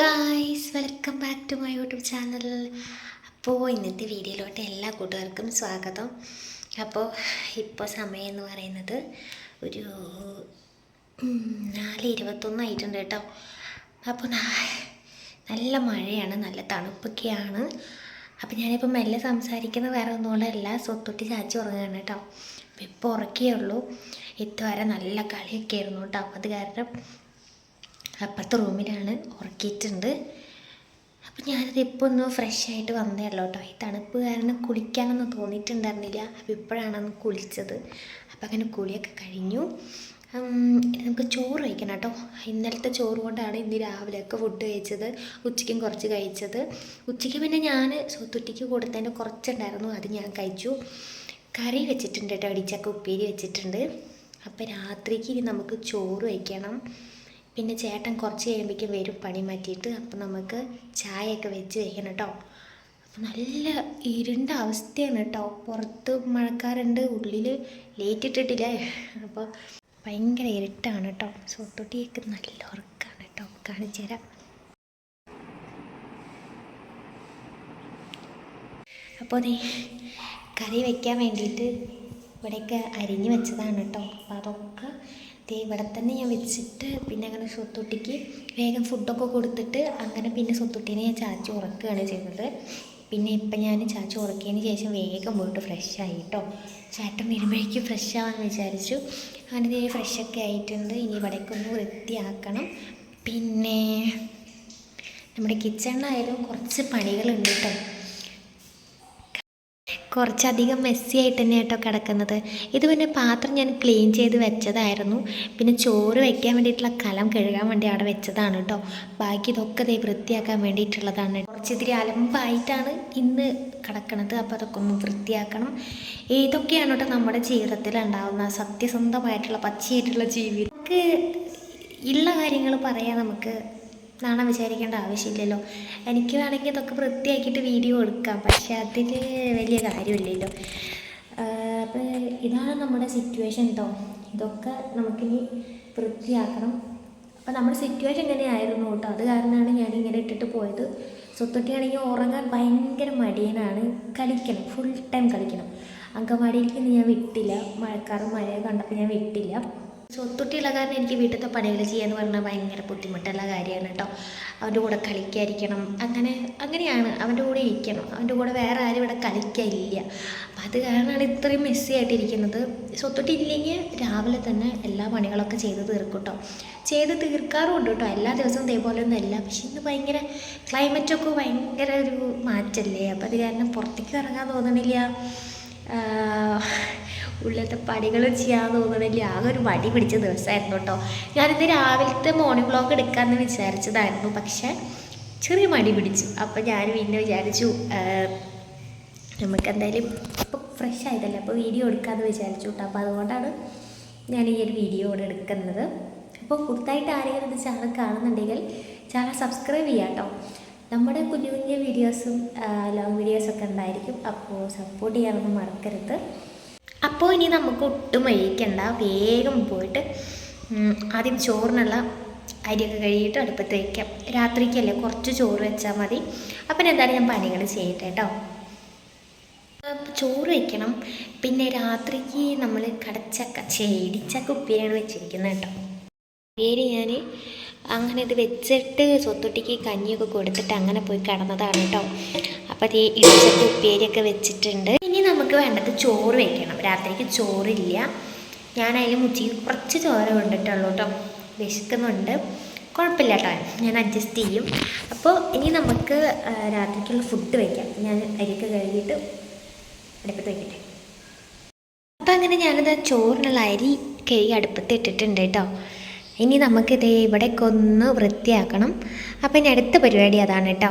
Guys welcome back to my YouTube channel അപ്പോൾ ഇന്നത്തെ വീഡിയോയിലോട്ട് എല്ലാ കൂട്ടുകാർക്കും സ്വാഗതം. അപ്പോൾ ഇപ്പോൾ സമയം എന്ന് പറയുന്നത് ഒരു നാല് ഇരുപത്തൊന്ന് ആയിട്ടുണ്ട് കേട്ടോ. അപ്പോൾ നല്ല മഴയാണ് നല്ല തണുപ്പൊക്കെയാണ്. അപ്പോൾ ഞാനിപ്പോൾ മെല്ലെ സംസാരിക്കുന്ന വേറെ ഒന്നുകൊണ്ടല്ല സ്വത്തൊട്ടി ചാച്ചി ഉറങ്ങുകയാണ് കേട്ടോ. അപ്പോൾ ഇപ്പോൾ ഉറക്കിയേ ഉള്ളൂ. ഇതുവരെ നല്ല കളിയൊക്കെ ആയിരുന്നു കേട്ടോ. അത് കാരണം അപ്പുറത്തെ റൂമിലാണ് ഉറക്കിയിട്ടുണ്ട്. അപ്പം ഞാനത് ഇപ്പോൾ ഒന്ന് ഫ്രഷ് ആയിട്ട് വന്നേ ഉള്ളൂ കേട്ടോ. ഈ തണുപ്പ് കാരണം കുളിക്കാനൊന്നും തോന്നിയിട്ടുണ്ടായിരുന്നില്ല. അപ്പോൾ ഇപ്പോഴാണ് ഒന്ന് കുളിച്ചത്. അപ്പം അങ്ങനെ കുളിയൊക്കെ കഴിഞ്ഞു. നമുക്ക് ചോറ് കഴിക്കണം കേട്ടോ. ഇന്നലത്തെ ചോറ് കൊണ്ടാണ് ഇന്ന് രാവിലെയൊക്കെ ഫുഡ് കഴിച്ചത്. ഉച്ചയ്ക്കും കുറച്ച് കഴിച്ചത്. ഉച്ചയ്ക്ക് പിന്നെ ഞാൻ തുറ്റിക്ക് കൊടുത്തതിന്റെ കുറച്ചുണ്ടായിരുന്നു. അത് ഞാൻ കഴിച്ചു. കറി വെച്ചിട്ടുണ്ട് കേട്ടോ. അടിച്ചൊക്കെ ഉപ്പേരി വെച്ചിട്ടുണ്ട്. അപ്പോൾ രാത്രിക്ക് ഇനി നമുക്ക് ചോറ് വയ്ക്കണം. പിന്നെ ചേട്ടൻ കുറച്ച് കഴിയുമ്പോഴേക്കും വരും പണി മാറ്റിയിട്ട്. അപ്പം നമുക്ക് ചായയൊക്കെ വെച്ച് വെക്കണം കേട്ടോ. അപ്പം നല്ല ഇരുണ്ട അവസ്ഥയാണ് കേട്ടോ. പുറത്ത് മഴക്കാറുണ്ട് ഉള്ളിൽ ലേറ്റ് ഇട്ടിട്ടില്ല. അപ്പോൾ ഭയങ്കര ഇരുട്ടാണ് കേട്ടോ. സോത്തൊട്ടിയൊക്കെ നല്ല ഉറക്കാണ് കേട്ടോ. കാണിച്ചു തരാം. അപ്പോൾ നീ കറി വയ്ക്കാൻ വേണ്ടിയിട്ട് ഇവിടെയൊക്കെ അരിഞ്ഞ് വെച്ചതാണ് കേട്ടോ. അപ്പോൾ അതൊക്കെ ദേ ഇവിടെ തന്നെ ഞാൻ വെച്ചിട്ട് പിന്നെ അങ്ങനെ സ്വത്തുട്ടിക്ക് വേഗം ഫുഡൊക്കെ കൊടുത്തിട്ട് അങ്ങനെ പിന്നെ സ്വത്തുട്ടീനെ ഞാൻ ചാച്ചി ഉറക്കുകയാണ് ചെയ്തത്. പിന്നെ ഇപ്പം ഞാൻ ചാച്ചി ഉറക്കിയതിന് ശേഷം വേഗം പോയിട്ട് ഫ്രഷ് ആയി കേട്ടോ ചേട്ടൻ വരുമ്പോഴേക്കും ഫ്രഷ് ആവാമെന്ന് വിചാരിച്ചു. അങ്ങനെ ദേ ഫ്രഷൊക്കെ ആയിട്ടുണ്ട്. ഇനി ഇവിടേക്കൊന്ന് വൃത്തിയാക്കണം. പിന്നെ നമ്മുടെ കിച്ചണിലായാലും കുറച്ച് പണികളുണ്ട് കേട്ടോ. കുറച്ചധികം മെസ്സി ആയിട്ട് തന്നെ കേട്ടോ കിടക്കുന്നത്. ഇത് പിന്നെ പാത്രം ഞാൻ ക്ലീൻ ചെയ്ത് വെച്ചതായിരുന്നു. പിന്നെ ചോറ് വയ്ക്കാൻ വേണ്ടിയിട്ടുള്ള കലം കഴുകാൻ വേണ്ടി അവിടെ വെച്ചതാണ് കേട്ടോ. ബാക്കി ഇതൊക്കെ ദേ വൃത്തിയാക്കാൻ വേണ്ടിയിട്ടുള്ളതാണ്. കുറച്ചിത്തിരി അലമ്പായിട്ടാണ് ഇന്ന് കിടക്കണത്. അപ്പോൾ അതൊക്കെ ഒന്ന് വൃത്തിയാക്കണം. ഇതൊക്കെയാണ് കേട്ടോ നമ്മുടെ ജീവിതത്തിൽ ഉണ്ടാകുന്ന സത്യസന്ധമായിട്ടുള്ള പച്ചയായിട്ടുള്ള ജീവിതം. നമുക്ക് ഉള്ള കാര്യങ്ങൾ പറയാൻ നമുക്ക്. നാളെ വിചാരിക്കേണ്ട ആവശ്യമില്ലല്ലോ. എനിക്ക് വേണമെങ്കിൽ ഇതൊക്കെ വൃത്തിയാക്കിയിട്ട് വീഡിയോ എടുക്കാം. പക്ഷെ അതിൽ വലിയ കാര്യമില്ലല്ലോ. അപ്പോൾ ഇതാണ് നമ്മുടെ സിറ്റുവേഷൻ കേട്ടോ ഇതൊക്കെ നമുക്കിനി വൃത്തിയാക്കണം. അപ്പോൾ നമ്മുടെ സിറ്റുവേഷൻ ഇങ്ങനെയായിരുന്നു കേട്ടോ. അത് കാരണമാണ് ഞാൻ ഇങ്ങനെ ഇട്ടിട്ട് പോയത്. സ്വത്തൊട്ടിയാണെങ്കിൽ ഉറങ്ങാൻ ഭയങ്കര മടിയനാണ്. കളിക്കണം. ഫുൾ ടൈം കളിക്കണം. അങ്കമാടിയിലേക്ക് ഞാൻ വിട്ടില്ല. മഴക്കാറും മഴയൊക്കെ കണ്ടപ്പോൾ ഞാൻ വിട്ടില്ല. സ്വത്തുട്ടിയുള്ള കാരണം എനിക്ക് വീട്ടിലത്തെ പണികൾ ചെയ്യാന്ന് പറഞ്ഞാൽ ഭയങ്കര ബുദ്ധിമുട്ടുള്ള കാര്യമാണ് കേട്ടോ. അവന്റെ കൂടെ കളിക്കാതിരിക്കണം അങ്ങനെ അങ്ങനെയാണ് അവന്റെ കൂടെ ഇരിക്കണം. അവന്റെ കൂടെ വേറെ ആരും ഇവിടെ കളിക്കാനില്ല അപ്പം അത് കാരണമാണ് ഇത്രയും മെസ്സി ആയിട്ടിരിക്കുന്നത്. സ്വത്തുട്ടി ഇല്ലെങ്കിൽ രാവിലെ തന്നെ എല്ലാ പണികളൊക്കെ ചെയ്ത് തീർക്കും കേട്ടോ ചെയ്ത് തീർക്കാറുമുണ്ട് കേട്ടോ എല്ലാ ദിവസവും ഇതേപോലെ ഒന്നും അല്ല. പക്ഷെ ഇന്ന് ഭയങ്കര ക്ലൈമറ്റൊക്കെ ഭയങ്കര ഒരു മാറ്റല്ലേ? അപ്പം അത് കാരണം പുറത്തേക്ക് ഇറങ്ങാൻ തോന്നണില്ല. ഉള്ളിലത്തെ പണികൾ ചെയ്യാൻ തോന്നണില്ല. ആകെ ഒരു വടി പിടിച്ച ദിവസമായിരുന്നു കേട്ടോ ഞാനിന്ന് രാവിലത്തെ മോർണിംഗ് വ്ളോഗ് എടുക്കാമെന്ന് വിചാരിച്ചതായിരുന്നു. പക്ഷേ ചെറിയ മടി പിടിച്ചു. അപ്പം ഞാൻ പിന്നെ വിചാരിച്ചു നമുക്കെന്തായാലും ഇപ്പോൾ ഫ്രഷ് ആയതല്ലേ. അപ്പോൾ വീഡിയോ എടുക്കാമെന്ന് വിചാരിച്ചു കേട്ടോ അപ്പോൾ അതുകൊണ്ടാണ് ഞാൻ ഈ ഒരു വീഡിയോ ഇവിടെ എടുക്കുന്നത്. അപ്പോൾ പുതുതായിട്ട് ആരെങ്കിലും ഇത് ചാനൽ കാണുന്നുണ്ടെങ്കിൽ ചാനൽ സബ്സ്ക്രൈബ് ചെയ്യാം കേട്ടോ നമ്മുടെ കുഞ്ഞു കുഞ്ഞു വീഡിയോസും ലോങ് വീഡിയോസൊക്കെ ഉണ്ടായിരിക്കും. അപ്പോൾ സപ്പോർട്ട് ചെയ്യാനൊന്നും മറക്കരുത്. അപ്പോൾ ഇനി നമുക്ക് ഒട്ടും വഴിക്കണ്ട വേഗം പോയിട്ട് ആദ്യം ചോറിനുള്ള അരിയൊക്കെ കഴുകിയിട്ട് അടുപ്പത്ത് വയ്ക്കാം രാത്രിക്കല്ലേ കുറച്ച് ചോറ് വെച്ചാൽ മതി. അപ്പം എന്തായാലും ഞാൻ പണികൾ ചെയ്യട്ടെ കേട്ടോ ചോറ് വയ്ക്കണം പിന്നെ രാത്രിക്ക് നമ്മൾ കടച്ചക്ക ചേടിച്ചക്ക വെച്ചിരിക്കുന്നത് കേട്ടോ ഉപ്പേരി ഞാൻ അങ്ങനെ ഇത് വെച്ചിട്ട് സ്വത്തൊട്ടിക്ക് കഞ്ഞിയൊക്കെ കൊടുത്തിട്ട് അങ്ങനെ പോയി കിടന്നതാണ് കേട്ടോ അപ്പോൾ അത് ഇടിച്ചൊക്കെ ഉപ്പേരിയൊക്കെ വെച്ചിട്ടുണ്ട്. ഇനി നമുക്ക് വേണ്ടത് ചോറ് വെക്കണം. രാത്രിക്ക് ചോറില്ല. ഞാൻ അതിൽ ഉച്ചയ്ക്ക് കുറച്ച് ചോറ് കൊണ്ടിട്ടുള്ളൂ കേട്ടോ വിശക്കുന്നുണ്ട്. കുഴപ്പമില്ല കേട്ടോ ഞാൻ അഡ്ജസ്റ്റ് ചെയ്യും. അപ്പോൾ ഇനി നമുക്ക് രാത്രിക്കുള്ള ഫുഡ് വയ്ക്കാം ഞാൻ അരിക്ക് കഴുകിയിട്ട് അടുപ്പത്ത് വയ്ക്കട്ടെ അപ്പം അങ്ങനെ ഞാനത് ചോറിനുള്ള അരി കഴുകി അടുപ്പത്ത് ഇട്ടിട്ടുണ്ട് കേട്ടോ ഇനി നമുക്കിത് ഇവിടേക്കൊന്ന് വൃത്തിയാക്കണം. അപ്പം ഇനി അടുത്ത പരിപാടി അതാണ് കേട്ടോ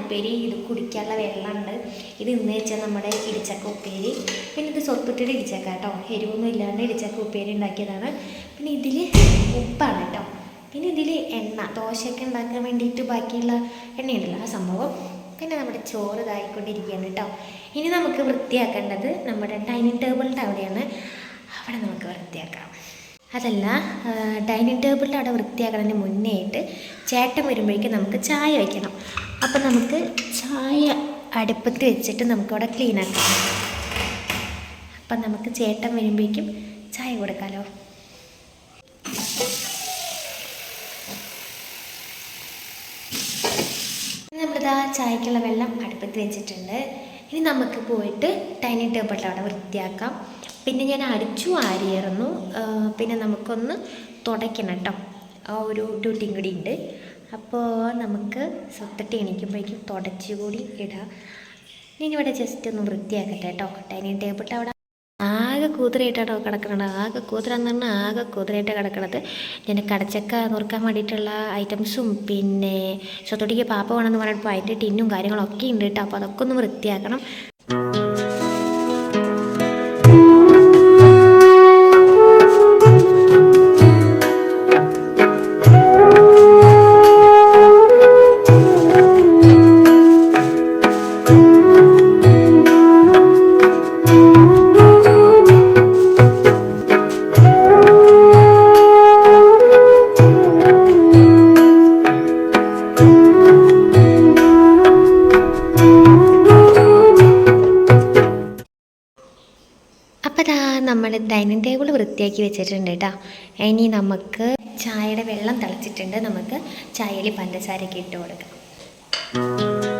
ഇതിൽ ഇത് കുടിക്കാനുള്ള വെള്ളമുണ്ട്. ഇത് ഇന്ന് വെച്ചാൽ നമ്മുടെ ഇടിച്ചക്ക ഉപ്പേരി. പിന്നെ ഇത് സ്വത്തുട്ടിയുടെ ഇടിച്ചക്ക കേട്ടോ. എരിവൊന്നും ഇല്ലാണ്ട് ഇടിച്ചക്ക ഉപ്പേരി ഉണ്ടാക്കിയതാണ്. പിന്നെ ഇതിൽ ഉപ്പാണ് കേട്ടോ. പിന്നെ ഇതിൽ എണ്ണ ദോശയൊക്കെ ഉണ്ടാക്കാൻ വേണ്ടിയിട്ട് ബാക്കിയുള്ള എണ്ണയുണ്ടല്ലോ ആ സംഭവം. പിന്നെ നമ്മുടെ ചോറ് ഇതായിക്കൊണ്ടിരിക്കുകയാണ് കേട്ടോ. ഇനി നമുക്ക് വൃത്തിയാക്കേണ്ടത് നമ്മുടെ ഡൈനിങ് ടേബിളിന്റെ അവിടെയാണ്. അവിടെ നമുക്ക് വൃത്തിയാക്കാം. അതല്ല ഡൈനിങ് ടേബിളിന്റെ അവിടെ വൃത്തിയാക്കുന്നതിന് മുന്നേ ആയിട്ട് ചേട്ടൻ വരുമ്പോഴേക്കും നമുക്ക് ചായ വയ്ക്കണം. അപ്പം നമുക്ക് ചായ അടുപ്പത്ത് വെച്ചിട്ട് നമുക്കവിടെ ക്ലീൻ ആക്കാം. അപ്പം നമുക്ക് ചേട്ടൻ വരുമ്പോഴേക്കും ചായ കൊടുക്കാമല്ലോ നമ്മളിതാ ചായക്കുള്ള വെള്ളം അടുപ്പത്ത് വെച്ചിട്ടുണ്ട്. ഇനി നമുക്ക് പോയിട്ട് ഡൈനിങ് ടേബിളിൽ അവിടെ വൃത്തിയാക്കാം. പിന്നെ ഞാൻ അടിച്ചു ആരിയായിരുന്നു പിന്നെ നമുക്കൊന്ന് തുടയ്ക്കണം കേട്ടോ ആ ഒരു ഡ്യൂട്ടിയും കൂടി ഉണ്ട്. അപ്പോൾ നമുക്ക് സ്വത്തിട്ട് എണീക്കുമ്പോഴേക്കും തുടച്ചു കൂടി ഇടാം. ഇവിടെ ജസ്റ്റ് ഒന്ന് വൃത്തിയാക്കട്ടെ കേട്ടോ ഡൈനിങ് ടേബിൾ അവിടെ ആകെ കൂതിരയിട്ടാണോ കിടക്കണത്. ആകെ കൂതിരാന്ന് പറഞ്ഞാൽ ആകെ കൂതിരയിട്ട് കിടക്കണത്. ഞാൻ കടച്ചക്ക നുറുക്കാൻ വേണ്ടിയിട്ടുള്ള ഐറ്റംസും പിന്നെ സ്വത്തൊട്ടിക്ക് പാപ്പ വേണമെന്ന് പറഞ്ഞപ്പോൾ അതിന്റെ ടിന്നും കാര്യങ്ങളൊക്കെ ഉണ്ട് കേട്ടോ അപ്പോൾ അതൊക്കെ ഒന്ന് വൃത്തിയാക്കണം. ഡൈനിങ് ടേബിൾ വൃത്തിയാക്കി വെച്ചിട്ടുണ്ട് കേട്ടോ. ഇനി നമുക്ക് ചായയുടെ വെള്ളം തിളച്ചിട്ടുണ്ട്. നമുക്ക് ചായയിൽ പഞ്ചസാരയൊക്കെ ഇട്ട് കൊടുക്കാം.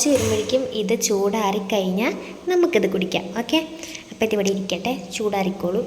തുടച്ച് വരുമ്പോഴേക്കും ഇത് ചൂടാറിക്കഴിഞ്ഞാൽ നമുക്കിത് കുടിക്കാം ഓക്കെ? അപ്പോൾ ഇവിടെ ഇരിക്കട്ടെ ചൂടാറിക്കോളൂ.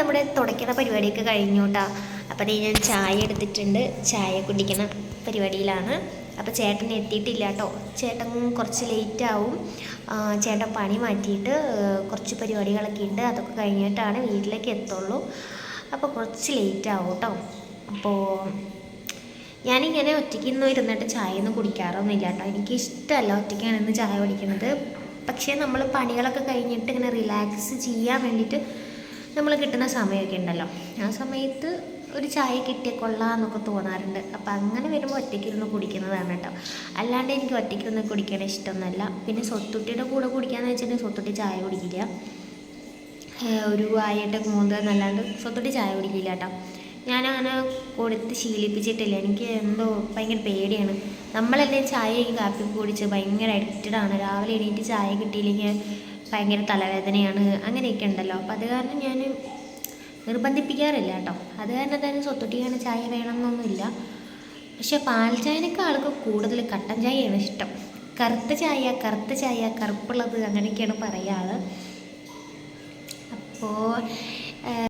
നമ്മുടെ തുടയ്ക്കുന്ന പരിപാടിയൊക്കെ കഴിഞ്ഞു കേട്ടോ അപ്പോൾ അതേ ഞാൻ ചായ എടുത്തിട്ടുണ്ട്. ചായ കുടിക്കുന്ന പരിപാടിയിലാണ്. അപ്പോൾ ചേട്ടൻ എത്തിയിട്ടില്ല കേട്ടോ ചേട്ടൻ കുറച്ച് ലേറ്റ് ആവും. ചേട്ടൻ പണി മാറ്റിയിട്ട് കുറച്ച് പരിപാടികളൊക്കെ ഉണ്ട്. അതൊക്കെ കഴിഞ്ഞിട്ടാണ് വീട്ടിലേക്ക് എത്തുള്ളൂ. അപ്പോൾ കുറച്ച് ലേറ്റ് ആവും കേട്ടോ അപ്പോൾ ഞാനിങ്ങനെ ഒറ്റയ്ക്കൊന്നും ഇരുന്നിട്ട് ചായ ഒന്നും കുടിക്കാറൊന്നുമില്ല കേട്ടോ എനിക്ക് ഇഷ്ടമല്ല ഒറ്റയ്ക്കാണ് ഇന്ന് ചായ കുടിക്കുന്നത്. പക്ഷേ നമ്മൾ പണികളൊക്കെ കഴിഞ്ഞിട്ട് ഇങ്ങനെ റിലാക്സ് ചെയ്യാൻ വേണ്ടിയിട്ട് നമ്മൾ കിട്ടുന്ന സമയമൊക്കെ ഉണ്ടല്ലോ. ആ സമയത്ത് ഒരു ചായ കിട്ടിയ കൊള്ളാം എന്നൊക്കെ തോന്നാറുണ്ട്. അപ്പോൾ അങ്ങനെ വരുമ്പോൾ ഒറ്റയ്ക്കിരുന്ന് കുടിക്കുന്നതാണ് കേട്ടോ. അല്ലാണ്ട് എനിക്ക് ഒറ്റയ്ക്കിരുന്ന് കുടിക്കാൻ ഇഷ്ടമൊന്നുമല്ല. പിന്നെ സ്വത്തുട്ടിയുടെ കൂടെ കുടിക്കാന്ന് വെച്ചിട്ടുണ്ടെങ്കിൽ സ്വത്തുട്ടി ചായ കുടിക്കില്ല. ഒരു വായട്ടൊക്കെ മൂന്ന് എന്നല്ലാണ്ട് സ്വത്തുട്ടി ചായ കുടിക്കില്ല കേട്ടോ. ഞാനങ്ങനെ കൊടുത്ത് ശീലിപ്പിച്ചിട്ടില്ല. എനിക്ക് എന്തോ ഭയങ്കര പേടിയാണ്. നമ്മളല്ലേ ചായയും കാപ്പി കുടിച്ച് ഭയങ്കര അഡിക്റ്റഡ് ആണ്. രാവിലെ എണീറ്റ് ചായ കിട്ടിയില്ലെങ്കിൽ ഭയങ്കര തലവേദനയാണ് അങ്ങനെയൊക്കെ ഉണ്ടല്ലോ. അപ്പോൾ അത് കാരണം ഞാൻ നിർബന്ധിപ്പിക്കാറില്ല കേട്ടോ. അത് കാരണം തന്നെ സ്വത്തൊട്ടിയാണ് ചായ വേണമെന്നൊന്നുമില്ല. പക്ഷെ പാൽ ചായനൊക്കെ ആൾക്ക് കൂടുതൽ കട്ടൻ ചായയാണ് ഇഷ്ടം. കറുത്ത ചായ കറുത്ത ചായ കറുപ്പുള്ളത് അങ്ങനെയൊക്കെയാണ് പറയാറ് അപ്പോൾ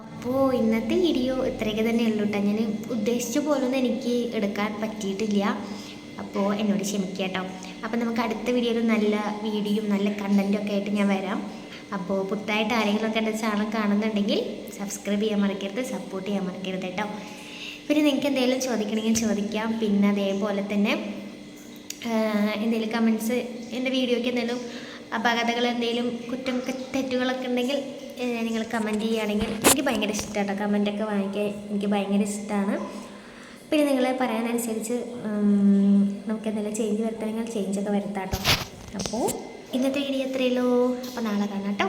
അപ്പോൾ ഇന്നത്തെ വീഡിയോ ഇത്രയൊക്കെ തന്നെ ഉള്ളൂ കേട്ടോ. ഞാൻ ഉദ്ദേശിച്ച പോലൊന്നും എനിക്ക് എടുക്കാൻ പറ്റിയിട്ടില്ല. അപ്പോൾ എന്നോട് ക്ഷമിക്കുക കേട്ടോ അപ്പോൾ നമുക്ക് അടുത്ത വീഡിയോയിൽ നല്ല വീഡിയോയും നല്ല കണ്ടന്റും ഒക്കെ ആയിട്ട് ഞാൻ വരാം. അപ്പോൾ പുതുതായിട്ട് ആരെങ്കിലും ഒക്കെ എന്റെ ചാനൽ കാണുന്നുണ്ടെങ്കിൽ സബ്സ്ക്രൈബ് ചെയ്യാൻ മറക്കരുത് സപ്പോർട്ട് ചെയ്യാൻ മറക്കരുത് കേട്ടോ. പിന്നെ നിങ്ങൾക്ക് എന്തെങ്കിലും ചോദിക്കണമെങ്കിൽ ചോദിക്കാം. പിന്നെ അതേപോലെ തന്നെ എന്തെങ്കിലും കമൻസ് എന്റെ വീഡിയോയ്ക്ക് എന്തെങ്കിലും അപകടങ്ങൾ എന്തെങ്കിലും കുറ്റം തെറ്റുകളൊക്കെ ഉണ്ടെങ്കിൽ നിങ്ങൾ കമന്റ് ചെയ്യുകയാണെങ്കിൽ എനിക്ക് ഭയങ്കര ഇഷ്ടമാണ് കമന്റൊക്കെ വാങ്ങിക്കാൻ എനിക്ക് ഭയങ്കര ഇഷ്ടമാണ്. പിന്നെ നിങ്ങൾ പറയാനനുസരിച്ച് നമുക്ക് എന്തെങ്കിലും ചേഞ്ച് വരുത്തണമെങ്കിൽ ചേഞ്ചൊക്കെ വരുത്താം കേട്ടോ. അപ്പോൾ ഇന്നത്തെ വീഡിയോ എത്രയുള്ളൂ അപ്പോൾ നാളെ കാണാം കേട്ടോ.